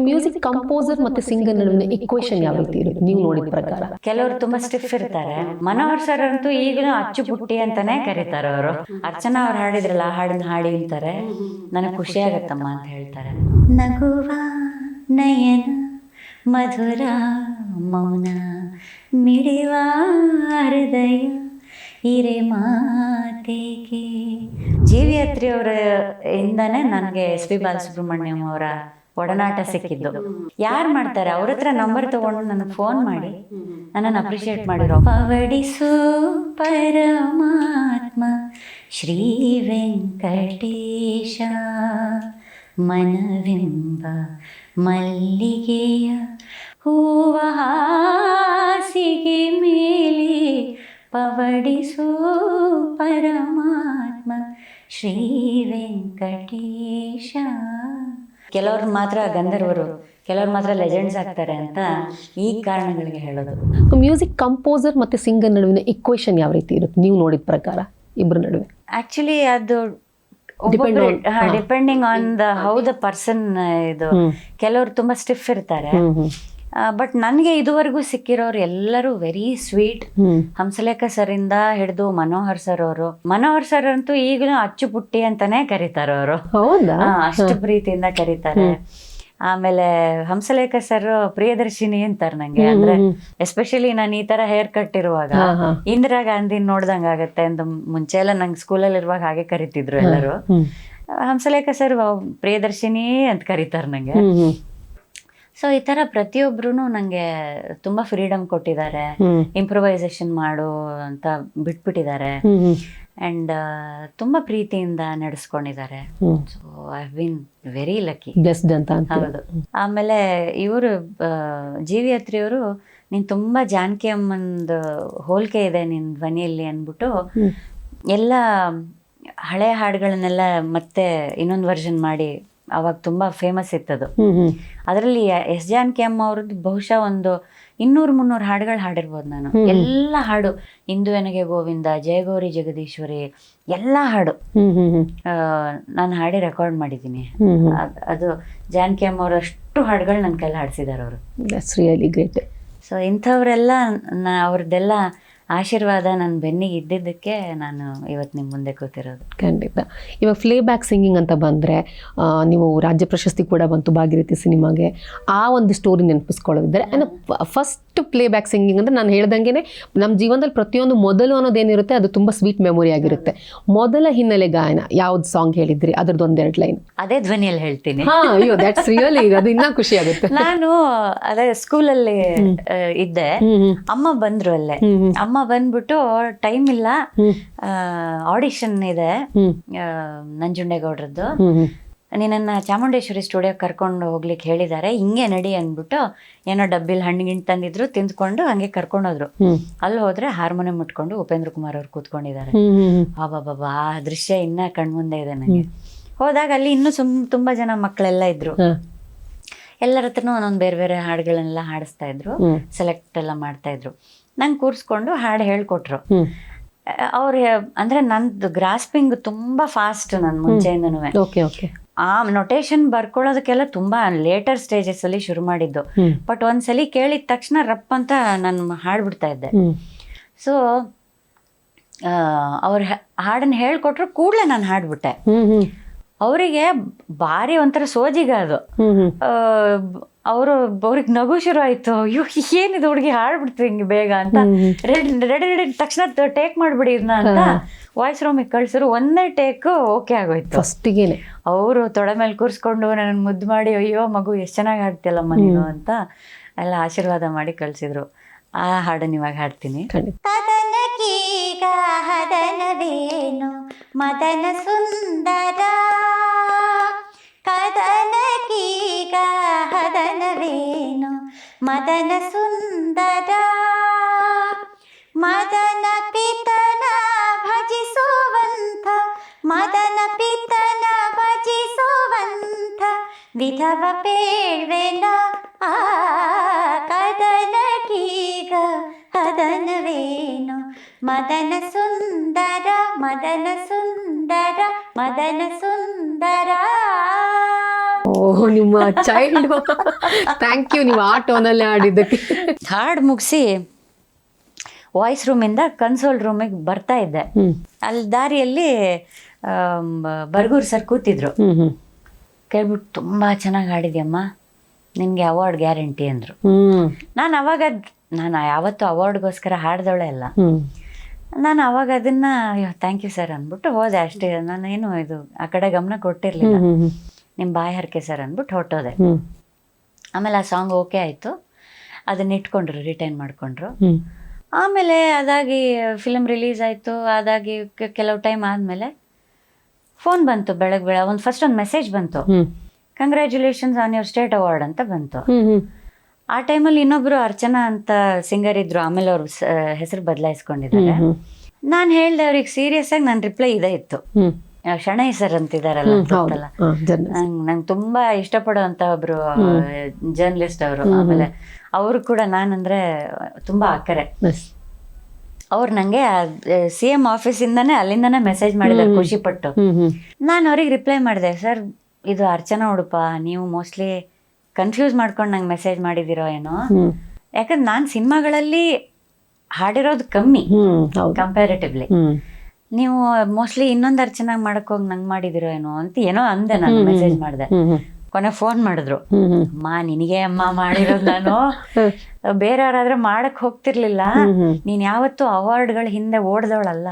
Music composer ಮತ್ತೆ singer ನಡುವಿನ equation ಯಾವ ರೀತಿ ಇರುತ್ತೆ? ನೀವು ನೋಡಿದ ಪ್ರಕಾರ. ಕೆಲವರು ತುಂಬಾ ಸ್ಟಿಫ್ ಇರ್ತಾರೆ. ಮನೋಹರ್ ಸರ್ ಅಂತೂ ಈಗಲೂ ಅಚ್ಚು ಪುಟ್ಟಿ ಅಂತಾನೆ ಕರೀತಾರೆ ಅವರು. ಅರ್ಚನಾ ಅವ್ರು ಹಾಡಿದ್ರಲ್ಲ ಹಾಡಿನ ಹಾಡನ್ನ ಹಾಡಿ ಅಂತಾರೆ. ನನಗೆ ಖುಷಿ ಆಗತ್ತಮ್ಮ ಅಂತ ಹೇಳ್ತಾರೆ. ನಗುವ ನಯನ ಮಧುರ ಮೌನ ಮಿಡಿವ ಹೃದಯ ಹಿರೆ ಮಾತೆಗೆ. ಜೀವಿ ಅತ್ರಿ ಅವರ ಇಂದಾನೆ ನನಗೆ ಎಸ್ ಪಿ ಬಾಲಸುಬ್ರಹ್ಮಣ್ಯಂ ಅವರ ಒಡನಾಟ ಸಿಕ್ಕಿದ್ದು. ಯಾರು ಮಾಡ್ತಾರೆ? ಅವ್ರ ಹತ್ರ ನಂಬರ್ ತಗೊಂಡು ನನಗೆ ಫೋನ್ ಮಾಡಿ. ನನ್ನನ್ನು ಅಪ್ರಿಷಿಯೇಟ್ ಮಾಡಿರೋ ಪವಡಿಸು ಪರಮಾತ್ಮ ಶ್ರೀ ವೆಂಕಟೇಶ ಮನವೆಂಬ ಮಲ್ಲಿಗೆಯ ಹೂವ ಹಾಸಿಗೆ ಮೇಲೆ ಪವಡಿಸು ಪರಮಾತ್ಮ ಶ್ರೀ ವೆಂಕಟೇಶ ಕೆಲವ್ರು ಮಾತ್ರ ಗಂಧರ್ವರು ಕೆಲವ್ರು ಮಾತ್ರ ಲೆಜೆಂಡ್ಸ್ ಆಗ್ತಾರೆ ಅಂತ ಈ ಕಾರಣಗಳಿಗೆ ಹೇಳೋದು. ಮ್ಯೂಸಿಕ್ ಕಂಪೋಸರ್ ಮತ್ತೆ ಸಿಂಗರ್ ನಡುವಿನ ಇಕ್ವೇಶನ್ ಯಾವ ರೀತಿ ಇರುತ್ತೆ? ನೀವು ನೋಡಿದ ಪ್ರಕಾರ ಇಬ್ಬರ ನಡುವೆ. ಆಕ್ಚುಲಿ ಅದು depending on the how the person ಇದು. ಕೆಲವರು ತುಂಬಾ ಸ್ಟಿಫ್ ಇರ್ತಾರೆ. ಬಟ್ ನನಗೆ ಇದುವರೆಗೂ ಸಿಕ್ಕಿರೋರು ಎಲ್ಲರೂ ವೆರಿ ಸ್ವೀಟ್ ಹಂಸಲೇಖ ಸರ್ ಇಂದ ಹಿಡಿದು ಮನೋಹರ್ ಸರ್ ಅವರು. ಮನೋಹರ್ ಸರ್ ಅಂತೂ ಈಗಲೂ ಅಚ್ಚು ಪುಟ್ಟಿ ಅಂತಾನೆ ಕರೀತಾರ ಅವರು. ಅಷ್ಟು ಪ್ರೀತಿಯಿಂದ ಕರೀತಾರೆ. ಆಮೇಲೆ ಹಂಸಲೇಖ ಸರ್ ಪ್ರಿಯದರ್ಶಿನಿ ಅಂತಾರೆ ನಂಗೆ. ಅಂದ್ರೆ ಎಸ್ಪೆಷಲಿ ನಾನು ಈ ತರ ಹೇರ್ ಕಟ್ ಇರುವಾಗ. ಇಂದಿರಾ ಗಾಂಧಿ ನೋಡ್ದಂಗ ಆಗತ್ತೆ ಅಂತ ಮುಂಚೆ ಎಲ್ಲ ನಂಗೆ ಸ್ಕೂಲಲ್ಲಿ ಇರುವಾಗ ಹಾಗೆ ಕರಿತಿದ್ರು ಎಲ್ಲರೂ. ಹಂಸಲೇಖ ಸರ್ ಪ್ರಿಯದರ್ಶಿನಿ ಅಂತ ಕರೀತಾರೆ ನಂಗೆ. ಸೊ ಈ ತರ ಪ್ರತಿಯೊಬ್ರು ನಂಗೆ ತುಂಬಾ ಫ್ರೀಡಮ್ ಕೊಟ್ಟಿದ್ದಾರೆ. ಇಂಪ್ರೊವೈಸೇಷನ್ ಮಾಡು ಅಂತ ಬಿಟ್ಬಿಟ್ಟಿದ್ದಾರೆ. ಅಂಡ್ ತುಂಬಾ ಪ್ರೀತಿಯಿಂದ ನಡೆಸ್ಕೊಂಡಿದ್ದಾರೆ. So I been very lucky best ಅಂತ ಹೌದು. ಆಮೇಲೆ ಇವರು ಜೀವಿಯತ್ರಿಯವರು ಅತ್ರಿಯವರು ನೀನ್ ತುಂಬಾ ಜಾನಕಿ ಅಮ್ಮಂದು ಹೋಲಿಕೆ ಇದೆ ನಿನ್ ಧ್ವನಿಯಲ್ಲಿ ಅಂದ್ಬಿಟ್ಟು. ಎಲ್ಲ ಹಳೆ ಹಾಡುಗಳನ್ನೆಲ್ಲ ಮತ್ತೆ ಇನ್ನೊಂದು ವರ್ಷನ್ ಮಾಡಿ ಅವಾಗ ತುಂಬಾ ಫೇಮಸ್ ಇತ್ತದು. ಅದರಲ್ಲಿ ಎಸ್ ಜಾನಕಿ ಅಮ್ಮ ಅವ್ರದ್ದು ಬಹುಶಃ ಒಂದು ಇನ್ನೂರು ಮುನ್ನೂರು ಹಾಡುಗಳು ಹಾಡಿರ್ಬೋದು ನಾನು. ಎಲ್ಲ ಹಾಡು ಇಂದು ಎನಗೆ ಗೋವಿಂದ ಜಯಗೌರಿ ಜಗದೀಶ್ವರಿ ಎಲ್ಲ ಹಾಡು. ನಾನು ಹಾಡಿ ರೆಕಾರ್ಡ್ ಮಾಡಿದ್ದೀನಿ. ಅದ್- ಜಾನಕಿ ಅಮ್ಮ ಅವರು ಅಷ್ಟು ಹಾಡುಗಳು ನನ್ನ ಕೈಲಿ ಹಾಡಿಸಿದ್ದಾರೆ ಅವರು ಸೊ ಇಂಥವರೆಲ್ಲ ನಾ ಅವ್ರದ್ದೆಲ್ಲ ಆಶೀರ್ವಾದ ನನ್ನ ಬೆನ್ನಿಗೆ ಇದ್ದಿದ್ದಕ್ಕೆ ನಾನು ಇವತ್ತು ನಿಮ್ಮ ಮುಂದೆ ಕೂತಿರೋದು. ಖಂಡಿತ. ಇವಾಗ ಫ್ಲೇ ಬ್ಯಾಕ್ ಸಿಂಗಿಂಗ್ ಅಂತ ಬಂದರೆ ನೀವು ರಾಜ್ಯ ಪ್ರಶಸ್ತಿ ಕೂಡ ಬಂತು ಭಾಗೀರಥಿ ಸಿನಿಮಾಗೆ. ಆ ಒಂದು ಸ್ಟೋರಿ ನೆನಪಿಸ್ಕೊಳ್ಳೋದಿದ್ದರೆ and first playback singing ಅಂದರೆ ನಾನು ಹೇಳ್ದಂಗೆ ನಮ್ಮ ಜೀವನದಲ್ಲಿ ಪ್ರತಿಯೊಂದು ಮೊದಲು ಅನ್ನೋದೇನಿರುತ್ತೆ ಅದು ತುಂಬ ಸ್ವೀಟ್ ಮೆಮೊರಿ ಆಗಿರುತ್ತೆ. ಮೊದಲ ಹಿನ್ನೆಲೆ ಗಾಯನ ಯಾವ್ದು ಸಾಂಗ್ ಹೇಳಿದ್ರಿ? ಅದ್ರದ್ದು ಒಂದೆರಡು ಲೈನ್ ಅದೇ ಧ್ವನಿಯಲ್ಲಿ ಹೇಳ್ತೀನಿ. ಹಾಂ ಅಯ್ಯೋ ದಟ್ಸ್ ರಿಯಲಿ ಅದು ಇನ್ನೂ ಖುಷಿ ಆಗುತ್ತೆ. ನಾನು ಅದೇ ಸ್ಕೂಲಲ್ಲಿ ಇದ್ದೆ. ಅಮ್ಮ ಬಂದ್ರು ಅಲ್ಲೇ. ಅಮ್ಮ ಬಂದ್ಬಿಟ್ಟು ಟೈಮ್ ಇಲ್ಲ. ಆಡಿಷನ್ ಇದೆ. ನಂಜುಂಡೇಗೌಡ್ರದ್ದು. ನಿನ್ನನ್ನು ಚಾಮುಂಡೇಶ್ವರಿ ಸ್ಟುಡಿಯೋ ಕರ್ಕೊಂಡು ಹೋಗ್ಲಿಕ್ಕೆ ಹೇಳಿದ್ದಾರೆ ಹಿಂಗೆ ನಡಿ ಅಂದ್ಬಿಟ್ಟು ಏನೋ ಡಬ್ಬಿಲ್ ಹಣ್ಣಿಗಿಣ್ ತಂದಿದ್ರು ತಿಂದ್ಕೊಂಡು ಹಂಗೆ ಕರ್ಕೊಂಡೋದ್ರು. ಹೋದ್ರು ಅಲ್ಲಿ ಹೋದ್ರೆ ಹಾರ್ಮೋನಿಯಂ ಮುಟ್ಕೊಂಡು ಉಪೇಂದ್ರ ಕುಮಾರ್ ಅವ್ರು ಕೂತ್ಕೊಂಡಿದ್ದಾರೆ ಬಾಬಾ ಆ ದೃಶ್ಯ ಇನ್ನ ಕಣ್ಮುಂದೆ ಇದೆ ನನಗೆ ಹೋದಾಗ ಅಲ್ಲಿ ಇನ್ನೂ ಸುಮ್ ತುಂಬಾ ಜನ ಮಕ್ಕಳೆಲ್ಲ ಇದ್ರು. ಎಲ್ಲರ ಹತ್ರನೂ ಒಂದೊಂದು ಬೇರೆ ಬೇರೆ ಹಾಡುಗಳನ್ನೆಲ್ಲ ಹಾಡಿಸ್ತಾ ಇದ್ರು ಸೆಲೆಕ್ಟ್ ಎಲ್ಲ ಮಾಡ್ತಾ ಇದ್ರು. ನಂಗೆ ಕೂರಿಸ್ಕೊಂಡು ಹಾಡು ಹೇಳ್ಕೊಟ್ರು. ಅವ್ರ ಅಂದ್ರೆ ನಂದು ಗ್ರಾಸ್ಪಿಂಗ್ ತುಂಬಾ ಫಾಸ್ಟ್ ನನ್ನ ಮುಂಚೆಯಿಂದನೂ ಆ ನೊಟೇಶನ್ ಬರ್ಕೊಳ್ಳೋದಕ್ಕೆಲ್ಲ ತುಂಬಾ ಲೇಟರ್ ಸ್ಟೇಜಸ್ ಅಲ್ಲಿ ಶುರು ಮಾಡಿದ್ದು. ಬಟ್ ಒಂದ್ಸಲಿ ಕೇಳಿದ ತಕ್ಷಣ ರಪ್ ಅಂತ ನಾನು ಹಾಡ್ಬಿಡ್ತಾ ಇದ್ದೆ. ಸೊ ಅವ್ರ ಹಾಡನ್ನ ಹೇಳ್ಕೊಟ್ರು ಕೂಡಲೇ ನಾನು ಹಾಡ್ಬಿಟ್ಟೆ. ಅವರಿಗೆ ಭಾರಿ ಒಂಥರ ಸೋಜಿಗ ಅದು. ಅವರು ಅವ್ರಿಗೆ ನಗು ಶುರು ಆಯ್ತು. ಅಯ್ಯೋ ಏನಿದು ಹುಡುಗಿ ಹಾಡ್ಬಿಡ್ತು ಹಿಂಗೆ ಬೇಗ ಅಂತ. ರೆಡಿ ರೆಡಿ ರೆಡಿ ತಕ್ಷಣ ಟೇಕ್ ಮಾಡ್ಬಿಡಿ ಇದನ್ನ ಅಂತ ವಾಯ್ಸ್ ರೂಮಿಗೆ ಕಳ್ಸಿದ್ರು. ಒಂದೇ ಟೇಕ್ ಓಕೆ ಆಗೋಯ್ತು. ಫಸ್ಟಿಗೆ ಅವರು ತೊಡೆ ಮೇಲೆ ಕೂರಿಸ್ಕೊಂಡು ನನ್ನ ಮುದ್ದು ಮಾಡಿ ಅಯ್ಯೋ ಮಗು ಎಷ್ಟು ಚೆನ್ನಾಗಿ ಹಾಡ್ತಿಯಲ್ಲಮ್ಮ ನೀನು ಅಂತ ಎಲ್ಲ ಆಶೀರ್ವಾದ ಮಾಡಿ ಕಳ್ಸಿದ್ರು. ಆ ಹಾಡನ್ನು ಇವಾಗ ಹಾಡ್ತೀನಿ. ಮದನ ಸುಂದರ. ಕದನಕೀಗ ಹದನವೇನು ಮದನ ಸುಂದರ ಮದನ ಪಿತನ ಭಜಿಸುವಂಥ ಮದನ ಪಿತನ ಭಜಿಸುವಂಥ ವಿಧವ ಪೇಳ್ವೆನ ಆ ಕದನಕೀಗ ಹದನವೇನು ಮದನ ಸುಂದರ ಮದನ ಸುಂದರ ಮದನ ಸುಂದರ ಓ ನಿಮ್ಮ ಚೈಲ್ಡ್ ಥ್ಯಾಂಕ್ ಯು ನೀವು ಆ ಟೋನಲ್ಲಿ ಆಡಿದ್ದಕ್ಕೆ ಹಾಡು ಮುಗಿಸಿ ವಾಯ್ಸ್ ರೂಮಿಂದ ಕನ್ಸೋಲ್ ರೂಮಿಗೆ ಬರ್ತಾ ಇದ್ದೆ. ಅಲ್ಲಿ ದಾರಿಯಲ್ಲಿ ಬರ್ಗೂರ್ ಸರ್ ಕೂತಿದ್ರು. ಕೇಳ್ಬಿಟ್ಟು ತುಂಬ ಚೆನ್ನಾಗಿ ಹಾಡಿದ್ಯಮ್ಮ ನಿನಗೆ ಅವಾರ್ಡ್ ಗ್ಯಾರಂಟಿ ಅಂದರು. ನಾನು ಅವಾಗ ನಾನು ಯಾವತ್ತೂ ಅವಾರ್ಡ್ಗೋಸ್ಕರ ಹಾಡ್ದವಳೆ ಅಲ್ಲ. ನಾನು ಅವಾಗ ಅದನ್ನ ಅಯ್ಯೋ ಥ್ಯಾಂಕ್ ಯು ಸರ್ ಅಂದ್ಬಿಟ್ಟು ಹೋದೆ ಅಷ್ಟೇ. ನಾನೇನು ಇದು ಆ ಕಡೆ ಗಮನ ಕೊಟ್ಟಿರಲಿಲ್ಲ. ನಿಮ್ಮ ಬಾಯಿ ಹರಕೆ ಸರ್ ಅಂದ್ಬಿಟ್ಟು ಹೊಟ್ಟೋದೆ ಆಮೇಲೆ ಆ ಸಾಂಗ್ ಓಕೆ ಆಯಿತು. ಅದನ್ನ ಇಟ್ಕೊಂಡ್ರು ರಿಟೈನ್ ಮಾಡಿಕೊಂಡ್ರು. ಆಮೇಲೆ ಅದಾಗಿ ಫಿಲಮ್ ರಿಲೀಸ್ ಆಯಿತು. ಅದಾಗಿ ಕೆಲವು ಟೈಮ್ ಆದಮೇಲೆ ಫೋನ್ ಬಂತು ಬೆಳಗ್ಗೆ ಬೆಳ ಒಂದು ಫಸ್ಟ್ ಒಂದು ಮೆಸೇಜ್ ಬಂತು. Congratulations on your state award ಅಂತ ಬಂತು. ಆ ಟೈಮಲ್ಲಿ ಇನ್ನೊಬ್ರು ಅರ್ಚನಾ ಅಂತ ಸಿಂಗರ್ ಇದ್ರು ಆಮೇಲೆ ಅವ್ರ ಹೆಸರು ಬದಲಾಯಿಸ್ಕೊಂಡಿದ್ದಾರೆ. ನಾನು ಹೇಳ್ದೆ ಅವ್ರಿಗೆ ಸೀರಿಯಸ್ ಆಗಿ ನನ್ನ ರಿಪ್ಲೈ ಇದೇ ಇತ್ತು. ಶಣೈ ಸರ್ ಅಂತಿದಾರಲ್ಲ ಗೊತ್ತಲ್ಲ? ನಂಗೆ ತುಂಬಾ ಇಷ್ಟಪಡುವಂತ ಒಬ್ರು ಜರ್ನಲಿಸ್ಟ್ ಅವರು. ಆಮೇಲೆ ಅವರು ಕೂಡ ನಾನಂದ್ರೆ ತುಂಬಾ ಆಕರೆ. ಅವ್ರು ನಂಗೆ ಸಿ ಎಂ ಆಫೀಸಿಂದಾನೆ ಅಲ್ಲಿಂದಾನೆ ಮೆಸೇಜ್ ಮಾಡಿದ್ದಾರೆ ಖುಷಿ ಪಟ್ಟು ನಾನು ಅವ್ರಿಗೆ ರಿಪ್ಲೈ ಮಾಡಿದೆ ಸರ್ ಇದು ಅರ್ಚನಾ ಉಡುಪ ನೀವು ಮೋಸ್ಟ್ಲಿ ಕನ್ಫ್ಯೂಸ್ ಮಾಡ್ಕೊಂಡು ನಂಗೆ ಮೆಸೇಜ್ ಮಾಡಿದಿರೋ ಏನೋ? ಯಾಕಂದ್ರೆ ನಾನು ಸಿನಿಮಾಗಳಲ್ಲಿ ಹಾಡಿರೋದು ಕಮ್ಮಿ. ಕಂಪ್ಯಾರಿಟಿವ್ಲಿ ನೀವು ಮೋಸ್ಟ್ಲಿ ಇನ್ನೊಂದು ಅರ್ಚನಾ ಮಾಡಕ್ ಹೋಗಿ ನಂಗೆ ಮಾಡಿದಿರೋ ಏನೋ ಅಂತ ಏನೋ ಅಂದೆ ನಾನು ಮೆಸೇಜ್ ಮಾಡಿದೆ. ಕೊನೆ ಫೋನ್ ಮಾಡಿದ್ರು. ಅಮ್ಮ ನಿನಗೆ ಅಮ್ಮ ಮಾಡಿರೋದು ನಾನು. ಬೇರೆಯವರಾದ್ರೆ ಮಾಡಕ್ ಹೋಗ್ತಿರ್ಲಿಲ್ಲ. ನೀನ್ ಯಾವತ್ತೂ ಅವಾರ್ಡ್ಗಳ ಹಿಂದೆ ಓಡ್ದವಳಲ್ಲ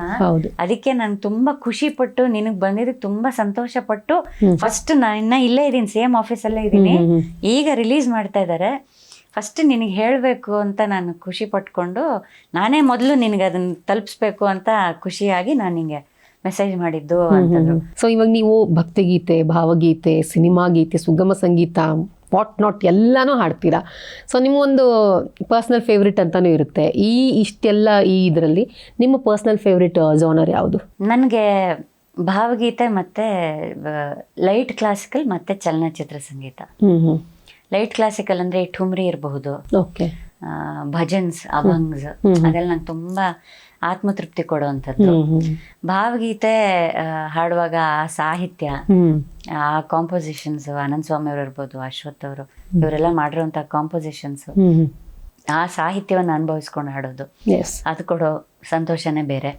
ಅದಕ್ಕೆ ನಾನು ತುಂಬಾ ಖುಷಿ ಪಟ್ಟು ನಿನಗ್ ಬಂದಿದ್ದಕ್ಕೆ ತುಂಬಾ ಸಂತೋಷ ಪಟ್ಟು ಫಸ್ಟ್ ನಾನು ಇನ್ನ ಇಲ್ಲೇ ಇದೀನಿ ಸೇಮ್ ಆಫೀಸಲ್ಲೇ ಇದ್ದೀನಿ. ಈಗ ರಿಲೀಸ್ ಮಾಡ್ತಾ ಇದ್ದಾರೆ ಫಸ್ಟ್ ನಿನಗೆ ಹೇಳಬೇಕು ಅಂತ ನಾನು ಖುಷಿ ಪಟ್ಕೊಂಡು ನಾನೇ ಮೊದಲು ನಿನಗೆ ಅದನ್ನ ತಲುಪಿಸ್ಬೇಕು ಅಂತ ಖುಷಿಯಾಗಿ ನಾನು ನಿಮಗೆ ಮೆಸೇಜ್ ಮಾಡಿದ್ದು ಅಂತಂದ್ರು. ಸೊ ಇವಾಗ ನೀವು ಭಕ್ತಿಗೀತೆ ಭಾವಗೀತೆ ಸಿನಿಮಾ ಗೀತೆ ಸುಗಮ ಸಂಗೀತ ವಾಟ್ ನಾಟ್ ಎಲ್ಲನೂ ಹಾಡ್ತೀರಾ? ಸೊ ಒಂದು ಪರ್ಸ್ನಲ್ ಫೇವ್ರೇಟ್ ಅಂತಾನೂ ಇರುತ್ತೆ. ಈ ಇಷ್ಟೆಲ್ಲ ಈ ಇದರಲ್ಲಿ ನಿಮ್ಮ ಪರ್ಸ್ನಲ್ ಫೇವ್ರೇಟ್ ಜೋನರ್ ಯಾವುದು? ನನಗೆ ಭಾವಗೀತೆ ಮತ್ತೆ ಲೈಟ್ ಕ್ಲಾಸಿಕಲ್ ಮತ್ತೆ ಚಲನಚಿತ್ರ ಸಂಗೀತ. ಲೈಟ್ ಕ್ಲಾಸಿಕಲ್ ಅಂದ್ರೆ ಠುಮ್ರಿ ಇರಬಹುದು. ಭಜನ್ಸ್ ಅಭಂಗ್ಸ್ ಅದೆಲ್ಲ ನಂಗೆ ತುಂಬಾ ಆತ್ಮತೃಪ್ತಿ ಕೊಡುವಂಥದ್ದು. ಭಾವಗೀತೆ ಹಾಡುವಾಗ ಆ ಸಾಹಿತ್ಯ ಆ ಕಾಂಪೋಸಿಷನ್ಸ್ ಅನಂತ ಸ್ವಾಮಿ ಅವರು ಇರ್ಬೋದು ಅಶ್ವಥ್ ಅವರು ಇವರೆಲ್ಲ ಮಾಡಿರುವಂತಹ ಕಾಂಪೋಸಿಷನ್ಸ್ ಆ ಸಾಹಿತ್ಯವನ್ನು ಅನುಭವಿಸ್ಕೊಂಡು ಹಾಡೋದು. ಅದು ಕೊಡೋ ಸಂತೋಷನೇ ಬೇರೆ.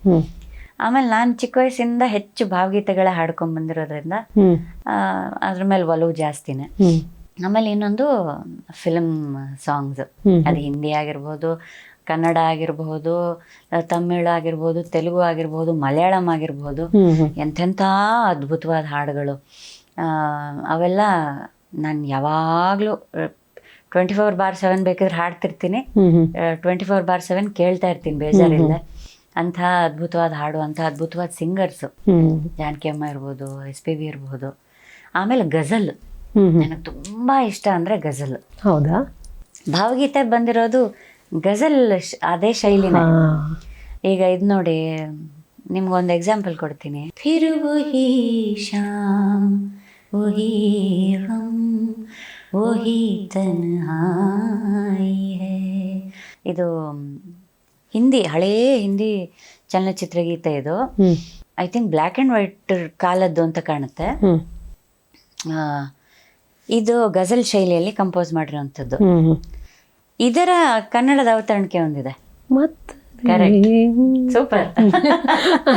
ಆಮೇಲೆ ನಾನು ಚಿಕ್ಕ ವಯಸ್ಸಿಂದ ಹೆಚ್ಚು ಭಾವಗೀತೆಗಳ ಹಾಡ್ಕೊಂಡ್ ಬಂದಿರೋದ್ರಿಂದ ಅದ್ರ ಮೇಲೆ ಒಲವು ಜಾಸ್ತಿನೇ. ಆಮೇಲೆ ಇನ್ನೊಂದು ಫಿಲಮ್ ಸಾಂಗ್ಸ್. ಅದು ಹಿಂದಿ ಆಗಿರ್ಬೋದು ಕನ್ನಡ ಆಗಿರಬಹುದು ತಮಿಳು ಆಗಿರ್ಬೋದು ತೆಲುಗು ಆಗಿರ್ಬೋದು ಮಲಯಾಳಂ ಆಗಿರ್ಬೋದು. ಎಂತೆಂತ ಅದ್ಭುತವಾದ ಹಾಡುಗಳು. ಅವೆಲ್ಲ ನಾನು ಯಾವಾಗಲೂ ಟ್ವೆಂಟಿ ಫೋರ್ ಬಾರ್ ಸೆವೆನ್ ಬೇಕಾದ್ರೆ ಹಾಡ್ತಿರ್ತೀನಿ. ಟ್ವೆಂಟಿ ಫೋರ್ ಬಾರ್ ಸೆವೆನ್ ಕೇಳ್ತಾ ಇರ್ತೀನಿ ಬೇಜಾರಿಂದ ಅಂಥ ಅದ್ಭುತವಾದ ಹಾಡು ಅಂಥ ಅದ್ಭುತವಾದ ಸಿಂಗರ್ಸ್ ಜಾನಕಿ ಅಮ್ಮ ಇರ್ಬೋದು ಎಸ್ ಪಿ ಬಿ ಇರ್ಬೋದು. ಆಮೇಲೆ ಗಜಲ್. ನನಗೆ ತುಂಬ ಇಷ್ಟ ಅಂದರೆ ಗಜಲ್. ಹೌದಾ? ಭಾವಗೀತೆ ಬಂದಿರೋದು ಗಜಲ್ ಅದೇ ಶೈಲಿನ. ಈಗ ಇದು ನೋಡಿ ನಿಮ್ಗೊಂದು ಎಕ್ಸಾಂಪಲ್ ಕೊಡ್ತೀನಿ. ಫಿರು ವಹಿ ಶಾಮ್ ವಹಿ ಹಮ್ ವಹಿ ತನ್ಹಾಯಿ ಹೈ. ಇದು ಹಿಂದಿ ಹಳೇ ಹಿಂದಿ ಚಲನಚಿತ್ರ ಗೀತೆ ಇದು I think black and white ಕಾಲದ್ದು ಅಂತ ಕಾಣುತ್ತೆ. ಇದು ಗಜಲ್ ಶೈಲಿಯಲ್ಲಿ ಕಂಪೋಸ್ ಮಾಡಿರುವಂಥದ್ದು. ಇದರ ಕನ್ನಡದ ಅವತರಣಿಕೆ ಒಂದಿದೆ. ಮತ್ತೆ. ಸೂಪರ್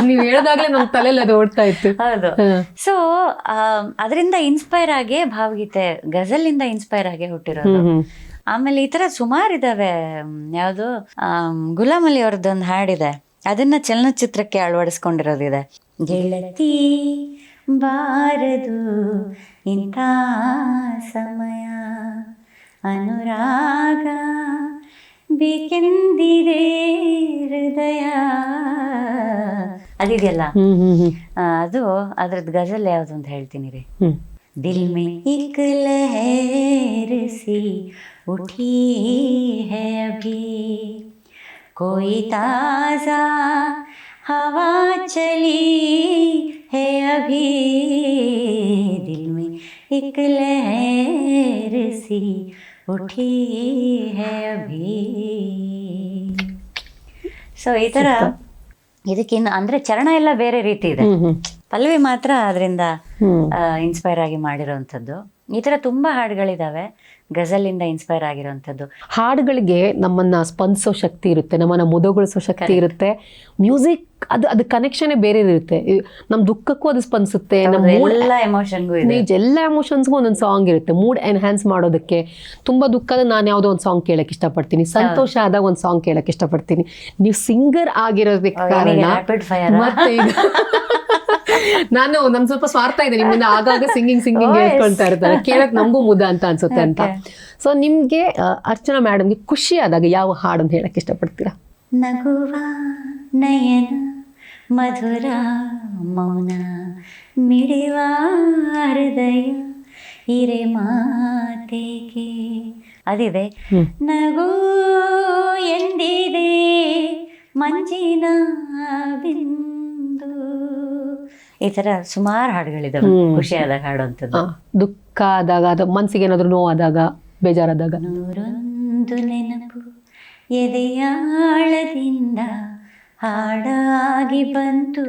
ನೀವು ಹೇಳಿದಾಗಲೇ ನಮ್ಮ ತಲೆಯಲ್ಲಿ ಅದು ಓಡ್ತಾ ಇತ್ತು. ಹೌದು. ಸೊ ಅದರಿಂದ ಇನ್ಸ್ಪೈರ್ ಆಗಿ ಭಾವಗೀತೆ ಗಜಲ್ ಇಂದ ಇನ್ಸ್ಪೈರ್ ಆಗಿ ಹುಟ್ಟಿರೋದು. ಆಮೇಲೆ ಈ ತರ ಸುಮಾರು ಇದಾವೆ. ಯಾವುದು? ಗುಲಾಮ್ ಅಲಿ ಅವ್ರದ್ದೊಂದು ಹಾಡಿದೆ ಅದನ್ನ ಚಲನಚಿತ್ರಕ್ಕೆ ಅಳವಡಿಸ್ಕೊಂಡಿರೋದಿದೆ. ಗೆಳತಿ ಬಾರದು ಇಂಥ ಸಮಯ. ಅನುರಾಗ ಬೇಕೆಂದಿದೆ ಹೃದಯ? ಅದಿದೆಯಲ್ಲ? ಅದು ಅದ್ರದ್ದು ಗಜಲ್ ಯಾವುದು ಅಂತ ಹೇಳ್ತೀನಿ ರೀ. ದಿಲ್ ಮೇ ಇಕ್ ಲಹರ್ ಉಠಿ ಹೈ ಅಭಿ. ಕೋಯಿ ತಾಜಾ ಹವಾ ಚಲಿ है अभी दिल में एक लहर सी उठी है अभी ಸೊ ಈ ಥರ ಇದಕ್ಕಿನ್ನು ಅಂದರೆ ಚರಣ ಎಲ್ಲ ಬೇರೆ ರೀತಿ ಇದೆ ಹ್ಮ್ ಹ್ಮ್ ಪಲ್ಲವಿ ಮಾತ್ರ ಅದರಿಂದ ಹ್ಮ್ ಇನ್ಸ್ಪೈರ್ ಆಗಿ ಮಾಡಿರೋವಂಥದ್ದು ಈ ಥರ ತುಂಬ ಹಾಡುಗಳಿದ್ದಾವೆ ಗಜಲಿಂದ ಇನ್ಸ್ಪೈರ್ ಆಗಿರೋವಂಥದ್ದು. ಹಾಡುಗಳಿಗೆ ನಮ್ಮನ್ನ ಸ್ಪಂದಿಸೋ ಶಕ್ತಿ ಇರುತ್ತೆ ನಮ್ಮನ್ನ ಮುದಗೊಳಿಸೋ ಶಕ್ತಿ ಇರುತ್ತೆ. ಮ್ಯೂಸಿಕ್ ಅದು ಅದು ಕನೆಕ್ಷನ್ ಬೇರೆ ಇರುತ್ತೆ. ನಮ್ಮ ದುಃಖಕ್ಕೂ ಅದು ಸ್ಪಂದಿಸುತ್ತೆ ನಮ್ಮ ಎಲ್ಲ ಎಮೋಷನ್ಗೂ ನಿಜ ಎಲ್ಲ ಎಮೋಷನ್ಸ್ಗೂ ಒಂದೊಂದು ಸಾಂಗ್ ಇರುತ್ತೆ. ಮೂಡ್ ಎನ್ಹ್ಯಾನ್ಸ್ ಮಾಡೋದಕ್ಕೆ ತುಂಬ ದುಃಖದ ನಾನು ಯಾವುದೋ ಒಂದು ಸಾಂಗ್ ಕೇಳಕ್ಕೆ ಇಷ್ಟಪಡ್ತೀನಿ. ಸಂತೋಷ ಆದಾಗ ಒಂದು ಸಾಂಗ್ ಕೇಳಕ್ಕೆ ಇಷ್ಟಪಡ್ತೀನಿ. ನೀವು ಸಿಂಗರ್ ಆಗಿರೋದಕ್ಕೆ ಕಾರಣ ಮತ್ತೆ ನಾನು ನಮ್ ಸ್ವಲ್ಪ ಸ್ವಾರ್ಥ ಇದೆ ನಿಮ್ಮಿಂದ ಆಗಾಗ ಸಿಂಗಿಂಗ್ ಸಿಂಗಿಂಗ್ Oh. ಹೇಳ್ಕೊಳ್ತಾ ಇರ್ತಾರೆ. ಕೇಳಕ್ ನಮಗೂ ಮುದ ಅಂತ ಅನ್ಸುತ್ತೆ ಅಂತ. ಸೊ ನಿಮ್ಗೆ ಅರ್ಚನಾ ಮೇಡಮ್ಗೆ ಖುಷಿ ಆದಾಗ ಯಾವ ಹಾಡನ್ನು ಹೇಳಕ್ ಇಷ್ಟಪಡ್ತೀರಾ? ನಗುವ ನಯನ ಮಧುರ ಮೌನ ಮಿಡಿವ ಹೃದಯ ಹಿರೆ ಮಾತೆಗೆ ಅದಿದೆ ನಗು ಈ ಥರ ಸುಮಾರು ಹಾಡುಗಳಿದಾವೆ ಹ್ಮ್. ಖುಷಿಯಾದಾಗ ಹಾಡುವಂಥದ್ದು ದುಃಖ ಆದಾಗ ಅಥವಾ ಮನ್ಸಿಗೆ ಏನಾದ್ರು ನೋವಾದಾಗ ಬೇಜಾರಾದಾಗ. ನೂರೊಂದು ನೆನಪು ಎದೆಯಾಳದಿಂದ ಹಾಡಾಗಿ ಬಂತು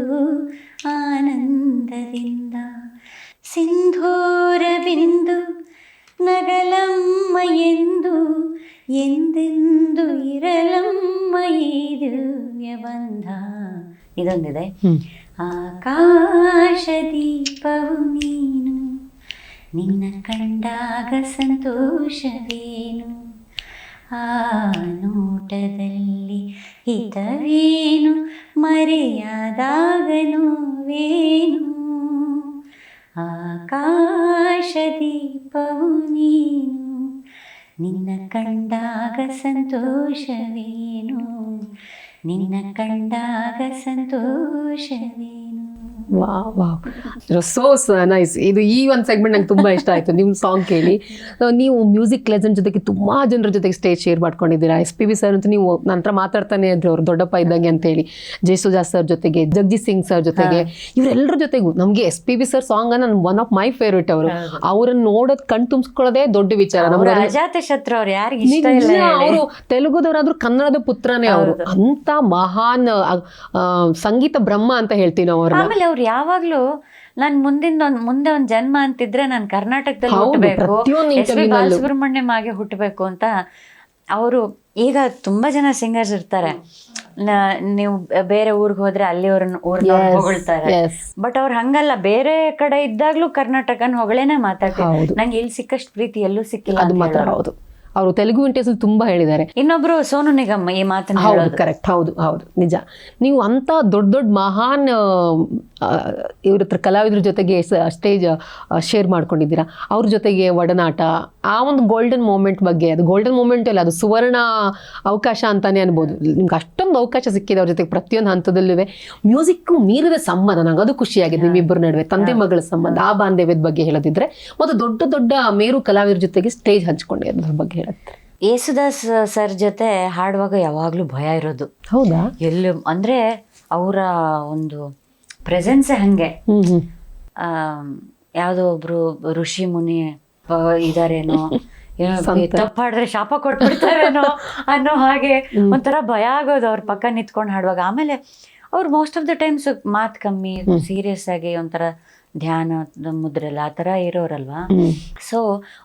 ಆನಂದದಿಂದ. ಸಿಂಧೂರ ಬಿಂದು ನಗಲಮ್ಮ ಎಂದು ಎಂದೆಂದು ಇರಲಮ್ಮ ಈ ದಿವ್ಯ ಬಂಧ ಇದೊಂದಿದೆ. ಹ್ಮ್ ಆಕಾಶ ದೀಪವು ನೀನು, ನಿನ್ನ ಕಂಡಾಗ ಸಂತೋಷವೇನು? ಆ ನೋಟದಲ್ಲಿ ಹಿತವೇನು? ಮರೆಯಾದಾಗ ನೋವೇನು ಆಕಾಶ ದೀಪವು ನೀನು, ನಿನ್ನ ಕಂಡಾಗ ಸಂತೋಷವೇನು? ನಿನ್ನ ಕಂಡಾಗ ಸಂತೋಷವೇನು ವಾ ವಾ ಸೋ ನೈಸ್ ಇದು ಈ ಒಂದು ಸೆಗ್ಮೆಂಟ್ ನಂಗೆ ತುಂಬ ಇಷ್ಟ ಆಯಿತು. ನಿಮ್ಮ ಸಾಂಗ್ ಕೇಳಿ. ನೀವು ಮ್ಯೂಸಿಕ್ ಲೆಜೆಂಡ್ ಜೊತೆಗೆ ತುಂಬ ಜನರ ಜೊತೆಗೆ ಸ್ಟೇಜ್ ಶೇರ್ ಮಾಡ್ಕೊಂಡಿದ್ದೀರಾ. ಎಸ್ ಪಿ ಬಿ ಸರ್ ಅಂತೂ ನೀವು ನಂತರ ಮಾತಾಡ್ತಾನೆ ಇದ್ರು ಅವ್ರು ದೊಡ್ಡಪ್ಪ ಇದ್ದಂಗೆ ಅಂತೇಳಿ. ಜಯಸುಜಾ ಸರ್ ಜೊತೆಗೆ ಜಗಜಿತ್ ಸಿಂಗ್ ಸರ್ ಜೊತೆಗೆ ಇವರೆಲ್ಲರ ಜೊತೆಗೂ ನಮಗೆ S P B sir song ನನ್ನ ಒನ್ ಆಫ್ ಮೈ ಫೇವ್ರೇಟ್ ಅವರು. ಅವರನ್ನು ನೋಡೋದು ಕಣ್ ತುಂಬಿಸ್ಕೊಳ್ಳೋದೇ ದೊಡ್ಡ ವಿಚಾರ. ಶತ್ರು ಅವ್ರು ಅವರು ತೆಲುಗುದವರಾದ್ರೂ ಕನ್ನಡದ ಪುತ್ರನೇ ಅವರು. ಅಂತ ಮಹಾನ್ ಸಂಗೀತ ಬ್ರಹ್ಮ ಅಂತ ಹೇಳ್ತೀನಿ ಅವರು ಅವ್ರನ್ನ. ಅವ್ರು ಯಾವಾಗ್ಲೂ ನಾನ್ ಮುಂದಿನ ಒಂದ್ ಮುಂದೆ ಒಂದ್ ಜನ್ಮ ಅಂತಿದ್ರೆ ನಾನು ಕರ್ನಾಟಕದಲ್ಲಿ ಹುಟ್ಟಬೇಕು ಎಸ್ ಪಿ ನಲ್ಲೂ. ಬಾಲಸುಬ್ರಹ್ಮಣ್ಯಂ ಆಗಿ ಹುಟ್ಟಬೇಕು ಅಂತ ಅವರು ಈಗ ತುಂಬಾ ಜನ ಸಿಂಗರ್ಸ್ ಇರ್ತಾರೆ. ನೀವು ಬೇರೆ ಊರಿಗೆ ಹೋದ್ರೆ ಅಲ್ಲಿ ಅವ್ರನ್ನ ಹೊಗಳ್ತಾರೆ. ಬಟ್ ಅವ್ರು ಹಂಗಲ್ಲ ಬೇರೆ ಕಡೆ ಇದ್ದಾಗ್ಲೂ ಕರ್ನಾಟಕನ ಹೊಗಳೇನೆ ಮಾತಾಡ್ತಾರೆ. ನಂಗೆ ಇಲ್ಲಿ ಸಿಕ್ಕಷ್ಟು ಪ್ರೀತಿ ಎಲ್ಲೂ ಸಿಕ್ಕಿಲ್ಲ ಅಂತ ಹೌದು. ಅವರು ತೆಲುಗು ಇಂಟರ್ಸ್ ತುಂಬಾ ಹೇಳಿದ್ದಾರೆ. ಇನ್ನೊಬ್ರು ಸೋನು ನಿಗಮ್ ಈ ಮಾತನ್ನ ಹೌದು ಕರೆಕ್ಟ್ ಹೌದು ಹೌದು. ನಿಜ. ನೀವು ಅಂತ ದೊಡ್ಡ ದೊಡ್ಡ ಮಹಾನ್ ಇವ್ರ ಹತ್ರ ಕಲಾವಿದ್ರ ಜೊತೆಗೆ ಸ್ಟೇಜ್ ಶೇರ್ ಮಾಡ್ಕೊಂಡಿದ್ದೀರಾ. ಅವ್ರ ಜೊತೆಗೆ ಒಡನಾಟ ಆ ಒಂದು ಗೋಲ್ಡನ್ ಮೂಮೆಂಟ್ ಬಗ್ಗೆ ಅದು ಗೋಲ್ಡನ್ ಮೂಮೆಂಟ್ ಅಲ್ಲ ಅದು ಸುವರ್ಣ ಅವಕಾಶ ಅಂತಾನೆ ಅನ್ಬೋದು. ನಿಮ್ಗೆ ಅಷ್ಟೊಂದು ಅವಕಾಶ ಸಿಕ್ಕಿದೆ ಅವ್ರ ಜೊತೆಗೆ ಪ್ರತಿಯೊಂದು ಹಂತದಲ್ಲೂ ಮ್ಯೂಸಿಕ್ ಮೀರಿದ ಸಂಬಂಧ ನಂಗೆ ಅದು ಖುಷಿಯಾಗಿದೆ ನಿಮ್ಮಿಬ್ಬರ ನಡುವೆ ತಂದೆ ಮಗಳ ಸಂಬಂಧ ಆ ಬಾಂಧವ್ಯದ ಬಗ್ಗೆ ಹೇಳೋದಿದ್ರೆ. ಮತ್ತು ದೊಡ್ಡ ದೊಡ್ಡ ಮೇರು ಕಲಾವಿದ್ರ ಜೊತೆಗೆ ಸ್ಟೇಜ್ ಹಂಚ್ಕೊಂಡಿರೋದ್ರ ಬಗ್ಗೆ ಹೇಳುತ್ತೆ ಯೇಸುದಾಸ್ ಸರ್ ಜೊತೆ ಹಾಡುವಾಗ ಯಾವಾಗಲೂ ಭಯ ಇರೋದು. ಹೌದಾ? ಎಲ್ಲ ಅಂದ್ರೆ ಅವರ ಒಂದು ಪ್ರೆಸೆನ್ಸೇ ಹಂಗೆ. ಯಾವ್ದೋ ಒಬ್ರು ಋಷಿ ಮುನಿ ಇದಾರೇನೋ ತಪ್ಪಾಡಿದ್ರೆ ಶಾಪ ಕೊಟ್ಬಿಡ್ತಾರೇನೋ ಅನ್ನೋ ಹಾಗೆ ಒಂಥರ ಭಯ ಆಗೋದು ಅವ್ರ ಪಕ್ಕ ನಿಂತ್ಕೊಂಡು ಹಾಡುವಾಗ. ಆಮೇಲೆ ಅವ್ರು ಮೋಸ್ಟ್ ಆಫ್ ದ ಟೈಮ್ಸ್ ಮಾತ್ ಕಮ್ಮಿ ಸೀರಿಯಸ್ ಆಗಿ ಒಂಥರ ಧ್ಯಾನ ಮುದ್ರೆಲ್ಲ ಆ ಥರ ಇರೋರಲ್ವಾ? ಸೊ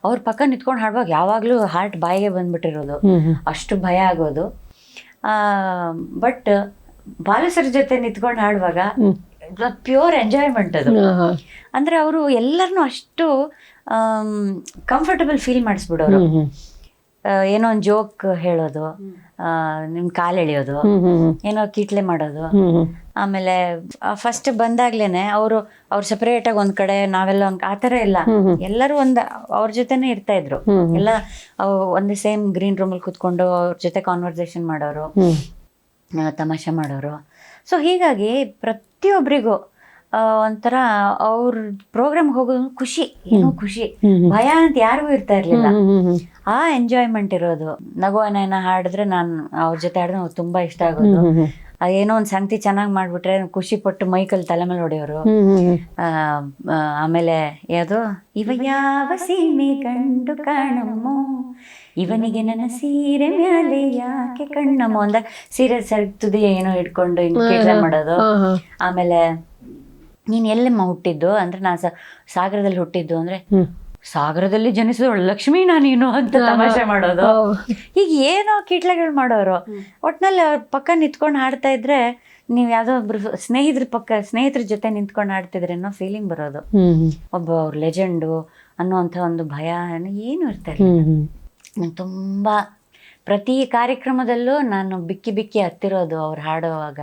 ಅವ್ರ ಪಕ್ಕ ನಿಂತ್ಕೊಂಡು ಹಾಡುವಾಗ ಯಾವಾಗಲೂ ಹಾರ್ಟ್ ಬಾಯಿಗೆ ಬಂದ್ಬಿಟ್ಟಿರೋದು. ಅಷ್ಟು ಭಯ ಆಗೋದು. ಬಟ್ ಬಾಲಸರ ಜೊತೆ ನಿಂತ್ಕೊಂಡು ಹಾಡುವಾಗ ಪ್ಯೂರ್ ಎಂಜಾಯ್ಮೆಂಟ್ ಅದು. ಅಂದ್ರೆ ಅವರು ಎಲ್ಲರನ್ನೂ ಅಷ್ಟು ಕಂಫರ್ಟಬಲ್ ಫೀಲ್ ಮಾಡಿಸ್ಬಿಡೋರು. ಏನೋ ಒಂದು ಜೋಕ್ ಹೇಳೋದು ಆ, ನಿಮ್ ಕಾಲು ಎಳೆಯೋದು ಹ್ಮ್ ಹ್ಮ್ ಹ್ಮ್. ಏನೋ ಕೀಟ್ಲೆ ಮಾಡೋದು. ಆಮೇಲೆ ಫಸ್ಟ್ ಬಂದಾಗ್ಲೇನೆ ಅವರು ಅವ್ರು ಸಪರೇಟ್ ಆಗಿ ಒಂದ್ ಕಡೆ ನಾವೆಲ್ಲ ಒಂದ್ ಆ ಥರ ಇಲ್ಲ. ಎಲ್ಲರೂ ಒಂದ್ ಅವ್ರ ಜೊತೆನೆ ಇರ್ತಾ ಇದ್ರು. ಎಲ್ಲ ಒಂದೇ ಸೇಮ್ ಗ್ರೀನ್ ರೂಮ್ ಅಲ್ಲಿ ಕುತ್ಕೊಂಡು ಅವ್ರ ಜೊತೆ ಕಾನ್ವರ್ಸೇಷನ್ ಮಾಡೋರು. ತಮಾಷೆ ಮಾಡೋರು. ಸೊ ಹೀಗಾಗಿ ಪ್ರತಿಯೊಬ್ಬರಿಗೂ ಒಂಥರ ಅವ್ರ ಪ್ರೋಗ್ರಾಮ್ ಹೋಗೋದು ಖುಷಿ ಏನೋ ಖುಷಿ. ಭಯ ಅಂತ ಯಾರಿಗೂ ಇರ್ತಾ ಇರ್ಲಿಲ್ಲ. ಆ ಎಂಜಾಯ್ಮೆಂಟ್ ಇರೋದು. ನಗುವನ ಹಾಡಿದ್ರೆ ನಾನು ಅವ್ರ ಜೊತೆ ಹಾಡಿದ್ರೆ ತುಂಬಾ ಇಷ್ಟ ಆಗೋದು. ಏನೋ ಒಂದು ಸಂಗತಿ ಚೆನ್ನಾಗಿ ಮಾಡ್ಬಿಟ್ರೆ ಖುಷಿ ಪಟ್ಟು ಮೈಕಲ್ ತಲೆ ಮೇಲೆ ಹೊಡೆಯೋರು. ಆ, ಆ, ಆಮೇಲೆ ಯಾವುದು ಇವ ಯಾವ ಸೀಮೆ ಕಂಡು ಕಾಣಮ್ಮೋ ಇವನಿಗೆ ನನ್ನ ಸೀರೆ ಮ್ಯಾಲೆ ಯಾಕೆ ಕಣ್ಣಮ್ಮ ಅಂದ ಸೀರೆ ಸರಿತುದಿ ಏನೋ ಇಟ್ಕೊಂಡು ಹಿಂಗೆ ಕಿಟ್ಲೆ ಮಾಡೋದು. ಆಮೇಲೆ ನೀನ್ ಎಲ್ಲಮ್ಮ ಹುಟ್ಟಿದ್ದು ಅಂದ್ರೆ ನಾನು ಸಾಗರದಲ್ಲಿ ಹುಟ್ಟಿದ್ದು ಅಂದ್ರೆ. ಸಾಗರದಲ್ಲಿ ಜನಿಸಿದವಳು. ಲಕ್ಷ್ಮಿ ನೀನು ಅಂತ ತಮಾಷೆ ಮಾಡೋದು. ಈಗ ಏನೋ ಕೀಟ್ಲೆಗಳು ಮಾಡೋರು. ಒಟ್ನಲ್ಲಿ ಅವ್ರ ಪಕ್ಕ ನಿಂತ್ಕೊಂಡು ಹಾಡ್ತಾ ಇದ್ರೆ ನೀವು ಯಾವುದೋ ಒಬ್ರು ಸ್ನೇಹಿತರ ಪಕ್ಕ ಸ್ನೇಹಿತರ ಜೊತೆ ನಿಂತ್ಕೊಂಡು ಹಾಡ್ತಿದ್ರೆ ಅನ್ನೋ ಫೀಲಿಂಗ್ ಬರೋದು. ಒಬ್ಬ ಅವ್ರ ಲೆಜೆಂಡು ಅನ್ನೋಂಥ ಒಂದು ಭಯ ಏನು ಇರ್ತಾರೆ ನಾನು ನಂಗೆ ತುಂಬ ಪ್ರತಿ ಕಾರ್ಯಕ್ರಮದಲ್ಲೂ ನಾನು ಬಿಕ್ಕಿ ಬಿಕ್ಕಿ ಹತ್ತಿರೋದು ಅವ್ರು ಹಾಡುವಾಗ.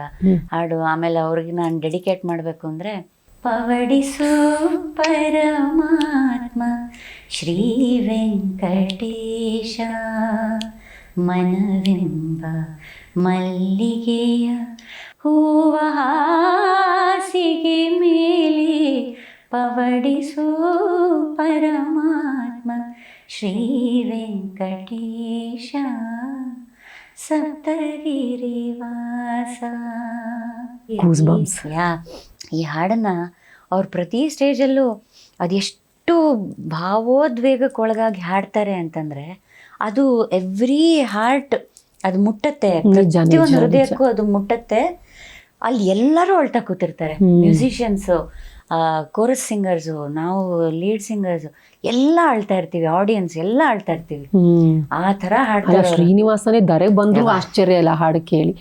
ಹಾಡು ಆಮೇಲೆ ಅವ್ರಿಗೆ ನಾನು ಡೆಡಿಕೇಟ್ ಮಾಡಬೇಕು ಅಂದರೆ ಪವಡಿಸು ಪರಮಾತ್ಮ ಶ್ರೀ ವೆಂಕಟೇಶ ಮನವೆಂಬ ಮಲ್ಲಿಗೆಯ ಹೂವ ಹಾಸಿಗೆ ಮೇಲೆ ಪವಡಿಸು ಪರಮಾತ್ಮ ಶ್ರೀ ವೆಂಕಟೇಶ ಸಪ್ತಗಿರಿವಾಸ Goosebumps. ಯಾ ಈ ಹಾಡನ್ನ ಅವ್ರು ಪ್ರತಿ ಸ್ಟೇಜಲ್ಲೂ ಅದೆಷ್ಟು ಭಾವೋದ್ವೇಗಕ್ಕೊಳಗಾಗಿ ಹಾಡ್ತಾರೆ ಅಂತಂದ್ರೆ ಅದು ಎವ್ರಿ ಹಾರ್ಟ್ ಅದು ಮುಟ್ಟತ್ತೆ. ಪ್ರತಿಯೊಂದು ಹೃದಯಕ್ಕೂ ಅದು ಮುಟ್ಟತ್ತೆ. ಅಲ್ಲಿ ಎಲ್ಲರೂ ಅಳ್ತಾ ಕೂತಿರ್ತಾರೆ. ಮ್ಯೂಸಿಷಿಯನ್ಸ್ ಕೋರಸ್ ಸಿಂಗರ್ಸು ನಾವು ಲೀಡ್ ಸಿಂಗರ್ಸು ಎಲ್ಲ ಅಳ್ತಾ ಇರ್ತೀವಿ ಆಡಿಯನ್ಸ್ ಎಲ್ಲ ಅಳ್ತಾ ಇರ್ತೀವಿ. ಆ ತರ ಹಾಡ್ತಾರೆ. ಶ್ರೀನಿವಾಸನೇ ದರೆ ಬಂದ್ರು ಆಶ್ಚರ್ಯ ಇಲ್ಲ ಹಾಡು ಕೇಳಿ.